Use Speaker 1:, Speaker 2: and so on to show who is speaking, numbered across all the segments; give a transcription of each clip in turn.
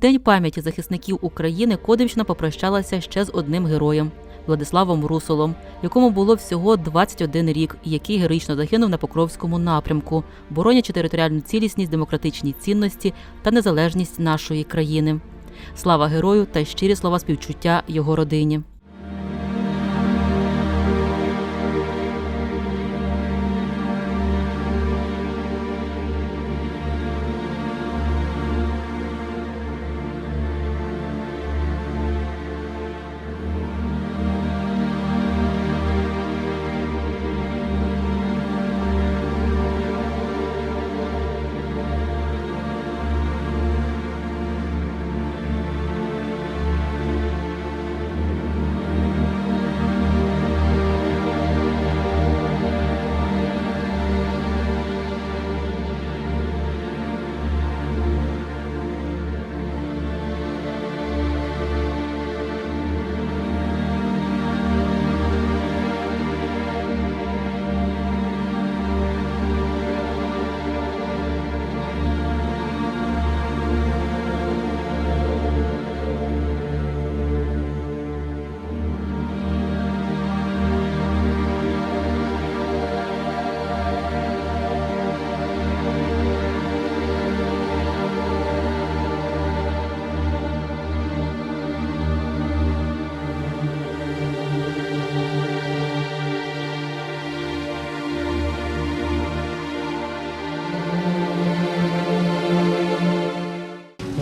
Speaker 1: День пам'яті захисників України Кодимщина попрощалася ще з одним героєм Владиславом Русолом, якому було всього 21 рік, який героїчно загинув на Покровському напрямку, боронячи територіальну цілісність, демократичні цінності та незалежність нашої країни. Слава герою та щирі слова співчуття його родині.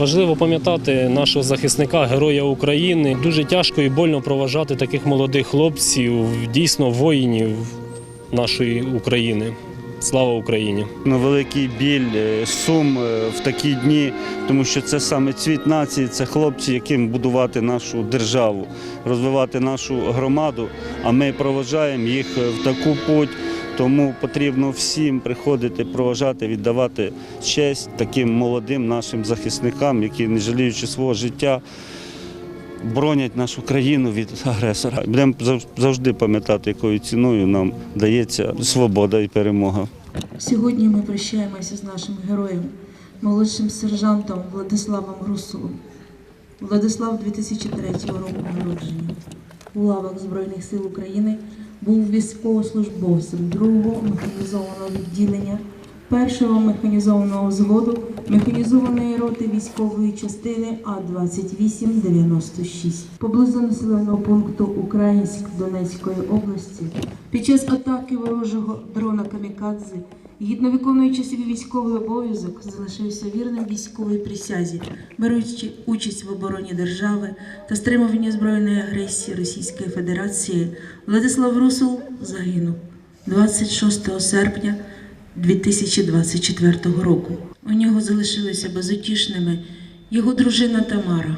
Speaker 2: Важливо пам'ятати нашого захисника, героя України. Дуже тяжко і больно проважати таких молодих хлопців, дійсно воїнів нашої України. Слава Україні!
Speaker 3: Ну, великий біль, е, сум е, в такі дні, тому що це саме цвіт нації, це хлопці, яким будувати нашу державу, розвивати нашу громаду. А ми проважаємо їх е, в таку путь. Тому потрібно всім приходити, проважати, віддавати честь таким молодим нашим захисникам, які, не жаліючи свого життя, боронять нашу країну від агресора. Будемо зав- завжди пам'ятати, якою ціною нам дається свобода і перемога.
Speaker 4: Сьогодні ми прощаємося з нашим героєм, молодшим сержантом Владиславом Русулом. Владислав 2003 року народження. У лавах Збройних сил України був військовослужбовцем 2-го механізованого відділення, 1-го механізованого взводу механізованої роти військової частини А-2896. Поблизу населеного пункту Українськ Донецької області під час атаки ворожого дрона Камікадзе, гідно виконуючи свій військовий обов'язок, залишився вірним військовій присязі, беручи участь в обороні держави та стримуванні збройної агресії Російської Федерації, Владислав Русул загинув 26 серпня 2024 року. У нього залишилися безутішними його дружина Тамара,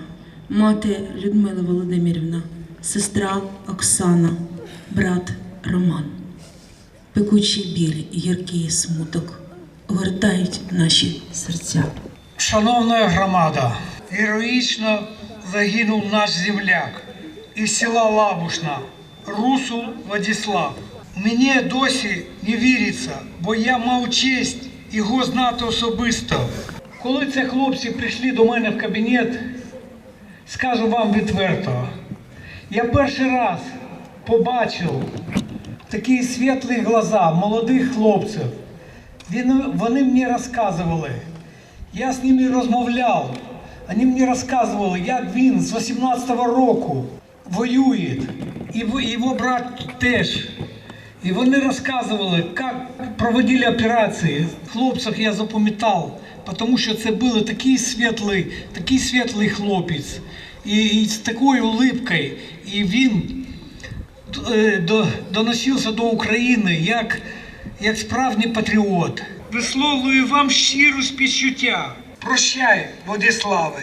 Speaker 4: мати Людмила Володимирівна, сестра Оксана, брат Роман. Пекучий біль і гіркий смуток огортають наші серця.
Speaker 5: Шановна громада, героїчно загинув наш земляк із села Лабушна, Русул Владислав. Мені досі не віриться, бо я мав честь його знати особисто. Коли ці хлопці прийшли до мене в кабінет, скажу вам відверто, я перший раз побачив такі світлі глаза молодих хлопців. Вони мені розказували. Я з ними розмовляв. Вони мені розказували, як він з 18-го року воює, і його брат теж. І вони розказували, як проводили операції. Хлопців я запам'ятав, тому що це був такий світлий, такий світлий хлопець. І, і з такою улипкою. І він доносився до України як, як справжній патріот. Висловлюю вам щиру співчуття. Прощай, Владиславе.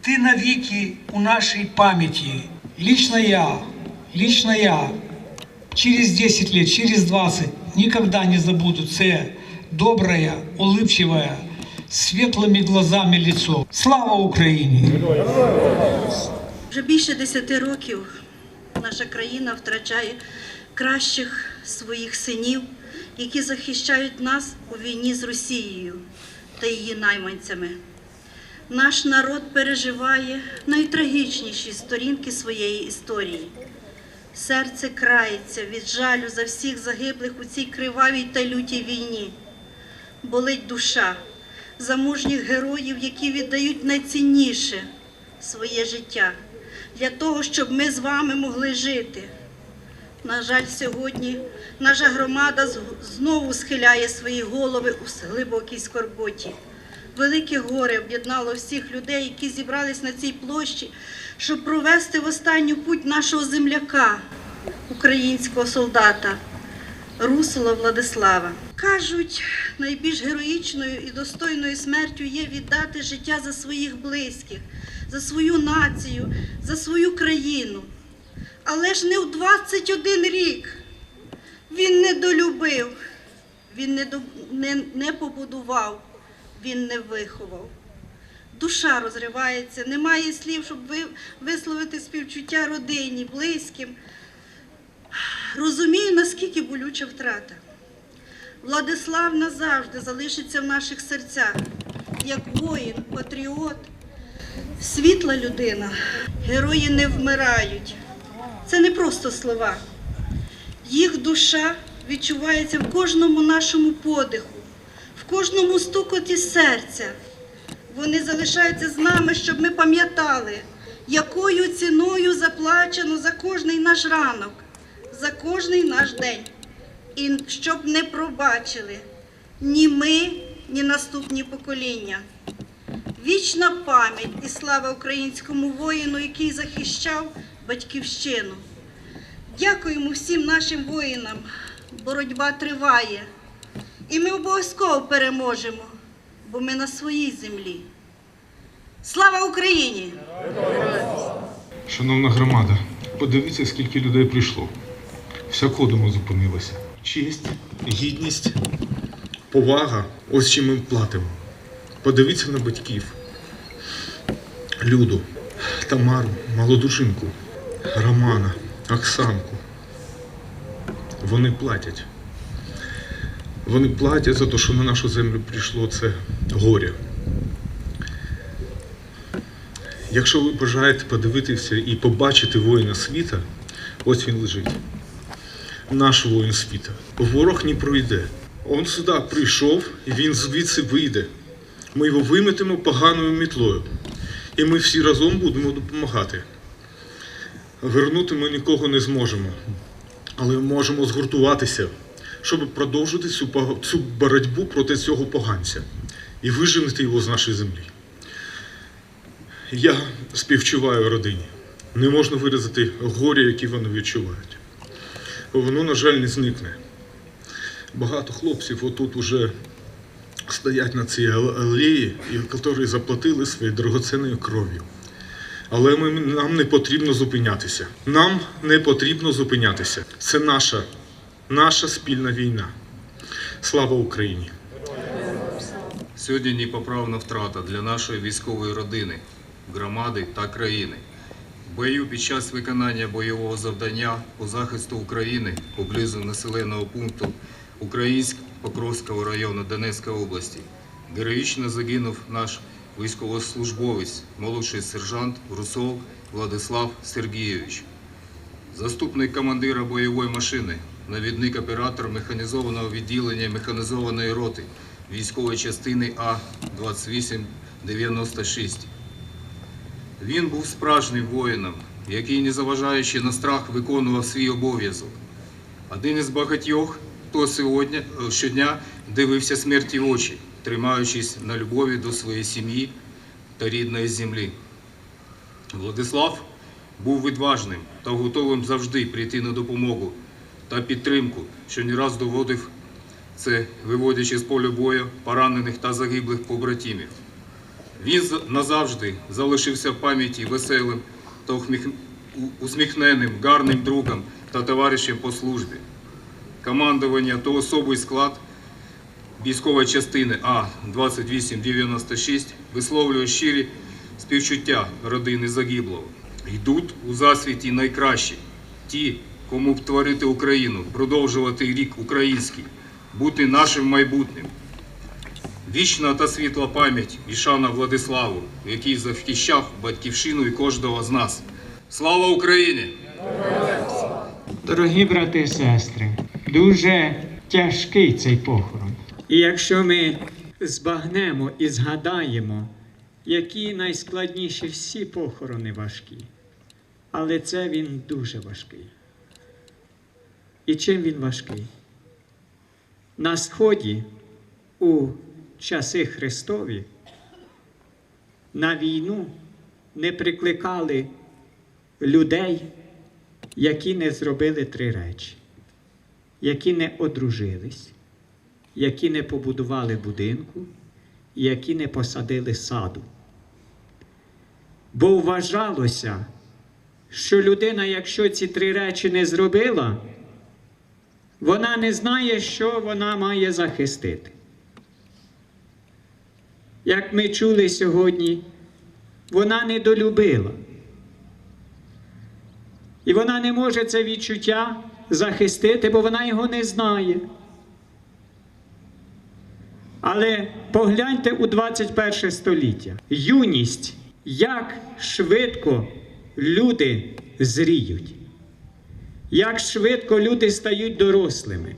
Speaker 5: Ти навіки у нашій пам'яті. Лично я, лично я, через 10 лет, через 20, никогда не забуду це доброе, улыбчивое, светлыми глазами лицо. Слава Україні!
Speaker 6: Вже більше десяти років наша країна втрачає кращих своїх синів, які захищають нас у війні з Росією та її найманцями. наш народ переживає найтрагічніші сторінки своєї історії. Серце крається від жалю за всіх загиблих у цій кривавій та лютій війні. Болить душа за мужніх героїв, які віддають найцінніше своє життя для того, щоб ми з вами могли жити. На жаль, сьогодні наша громада знову схиляє свої голови у глибокій скорботі. Велике горе об'єднало всіх людей, які зібрались на цій площі, щоб провести в останню путь нашого земляка, українського солдата Русула Владислава. Кажуть, найбільш героїчною і достойною смертю є віддати життя за своїх близьких, за свою націю, за свою країну. Але ж не в 21 рік. Він не долюбив, він не, до, не, не побудував, він не виховав. Душа розривається, немає слів, щоб ви, висловити співчуття родині, близьким. Розумію, наскільки болюча втрата. Владислав назавжди залишиться в наших серцях, як воїн, патріот, світла людина. Герої не вмирають. Це не просто слова. Їх душа відчувається в кожному нашому подиху, в кожному стукоті серця. Вони залишаються з нами, щоб ми пам'ятали, якою ціною заплачено за кожний наш ранок, за кожний наш день. І щоб не пробачили ні ми, ні наступні покоління. Вічна пам'ять і слава українському воїну, який захищав батьківщину. Дякуємо всім нашим воїнам. Боротьба триває. І ми обов'язково переможемо, бо ми на своїй землі. Слава Україні!
Speaker 7: Шановна громада, подивіться, скільки людей прийшло. Вся кодому зупинилася. Честь, гідність, повага ось чим ми платимо. Подивіться на батьків. Люду, Тамару, молоду жінку, Романа, Оксанку. Вони платять. Вони платять за те, що на нашу землю прийшло це горе. Якщо ви бажаєте подивитися і побачити воїна світа, ось він лежить. Наш воїн світа. Ворог не пройде. Он сюди прийшов, і він звідси вийде. Ми його виметимо поганою мітлою. І ми всі разом будемо допомагати. Вернути ми нікого не зможемо, але можемо згуртуватися, щоб продовжити цю, цю боротьбу проти цього поганця і виженити його з нашої землі. Я співчуваю родині. Не можна виразити горя, які вони відчувають. Воно, на жаль, не зникне. Багато хлопців отут уже стоять на цій алеї, які заплатили своєю дорогоцінною кров'ю. Але ми, нам не потрібно зупинятися. Нам не потрібно зупинятися. Це наша, наша спільна війна. Слава Україні!
Speaker 8: Сьогодні непоправна втрата для нашої військової родини, громади та країни. Бою під час виконання бойового завдання по захисту України поблизу населеного пункту Українськ Покровського району Донецької області героїчно загинув наш військовослужбовець, молодший сержант Русов Владислав Сергійович. Заступник командира бойової машини, навідник оператор механізованого відділення механізованої роти військової частини А-2896. Він був справжнім воїном, який, не заважаючи на страх, виконував свій обов'язок. Один із багатьох, хто сьогодні е, щодня дивився смерті в очі, тримаючись на любові до своєї сім'ї та рідної землі. Владислав був відважним та готовим завжди прийти на допомогу та підтримку, що не раз доводив це, виводячи з поля бою поранених та загиблих побратимів. Він назавжди залишився в пам'яті веселим та усміхненим, гарним другом та товаришем по службі. Командування та особий склад військової частини А-2896 висловлює щирі співчуття родини загиблого. Йдуть у засвіті найкращі, ті, кому б творити Україну, продовжувати рік український, бути нашим майбутнім. Вічна та світла пам'ять і шана Владиславу, який захищав батьківщину і кожного з нас. Слава Україні!
Speaker 9: Дорогі брати і сестри, дуже тяжкий цей похорон. І якщо ми збагнемо і згадаємо, які найскладніші всі похорони важкі, але це він дуже важкий. І чим він важкий? На сході у часи Христові на війну не прикликали людей які не зробили три речі, які не одружились, які не побудували будинку, які не посадили саду. Бо вважалося, що людина, якщо ці три речі не зробила, вона не знає, що вона має захистити. Як ми чули сьогодні, вона недолюбила. І вона не може це відчуття захистити, бо вона його не знає. Але погляньте у 21 століття. Юність, як швидко люди зріють, як швидко люди стають дорослими.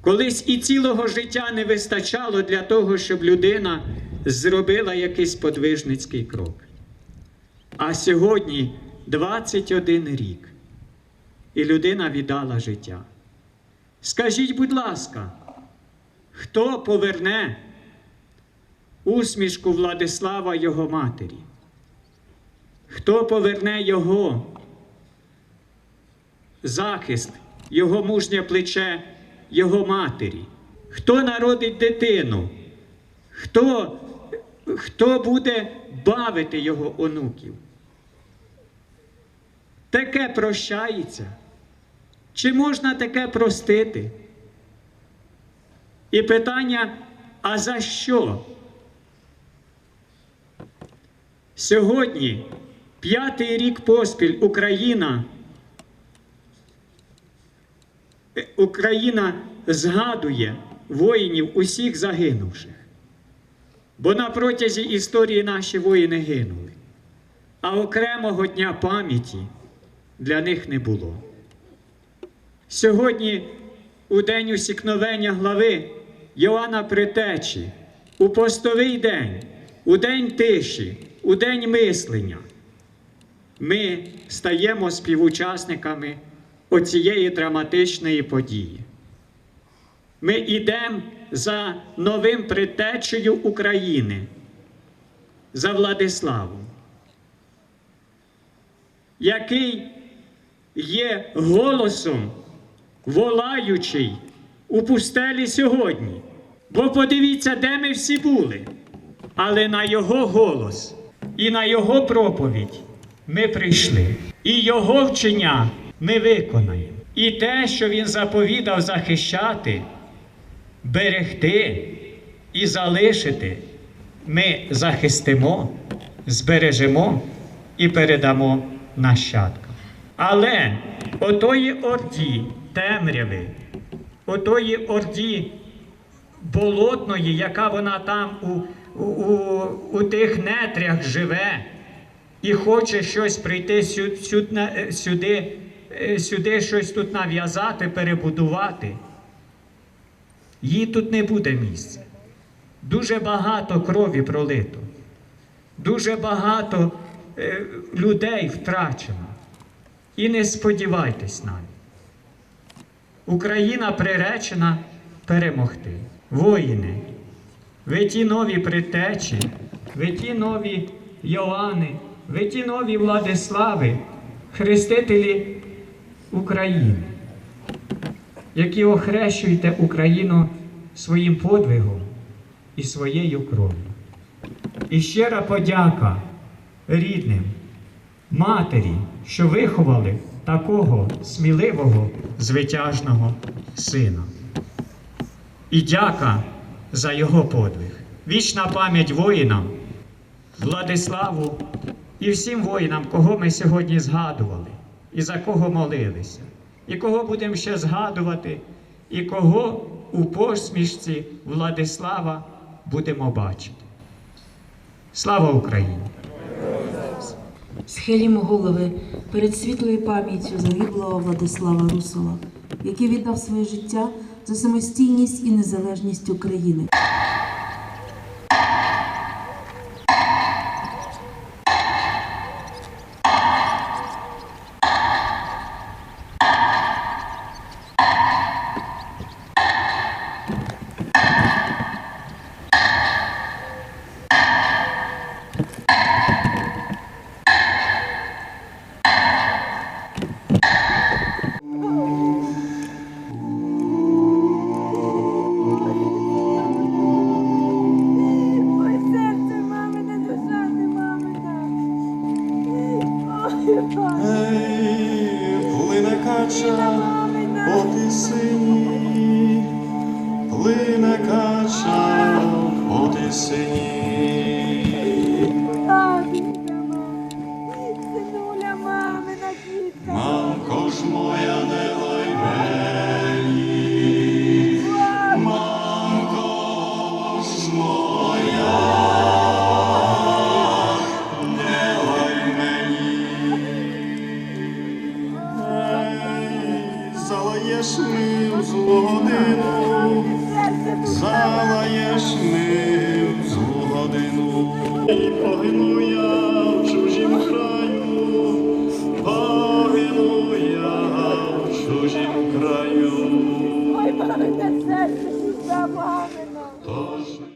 Speaker 9: Колись і цілого життя не вистачало для того, щоб людина зробила якийсь подвижницький крок. А сьогодні 21 рік, і людина віддала життя. Скажіть, будь ласка, хто поверне усмішку Владислава його матері? Хто поверне його захист, його мужнє плече його матері? Хто народить дитину? Хто, хто буде бавити його онуків? Таке прощається. Чи можна таке простити? І питання, а за що? Сьогодні, п'ятий рік поспіль Україна, Україна згадує воїнів усіх загинувших. Бо на протязі історії наші воїни гинули, а окремого дня пам'яті для них не було. Сьогодні, у день усікновення глави Йоанна Притечі, у постовий день, у день тиші, у день мислення, ми стаємо співучасниками оцієї драматичної події. Ми йдемо за новим притечею України, за Владиславом, який є голосом, волаючий у пустелі сьогодні. Бо подивіться, де ми всі були. Але на його голос і на його проповідь ми прийшли. І його вчення ми виконаємо. І те, що він заповідав захищати, берегти і залишити, ми захистимо, збережемо і передамо нащадкам. Але отої орді темряви, отої орді болотної, яка вона там у, у, у, тих нетрях живе і хоче щось прийти сюди, е, сюди щось тут нав'язати, перебудувати, їй тут не буде місця. Дуже багато крові пролито, дуже багато е, людей втрачено. І не сподівайтесь навіть. Україна приречена перемогти. Воїни, ви ті нові притечі, ви ті нові Йоанни, ви ті нові Владислави, хрестителі України, які охрещуєте Україну своїм подвигом і своєю кров'ю. І щира подяка рідним, матері, що виховали такого сміливого, звитяжного сина. І дяка за його подвиг. Вічна пам'ять воїнам, Владиславу і всім воїнам, кого ми сьогодні згадували, і за кого молилися, і кого будемо ще згадувати, і кого у посмішці Владислава будемо бачити. Слава Україні!
Speaker 10: Схилімо голови перед світлою пам'яттю загиблого Владислава Русола, який віддав своє життя за самостійність і незалежність України.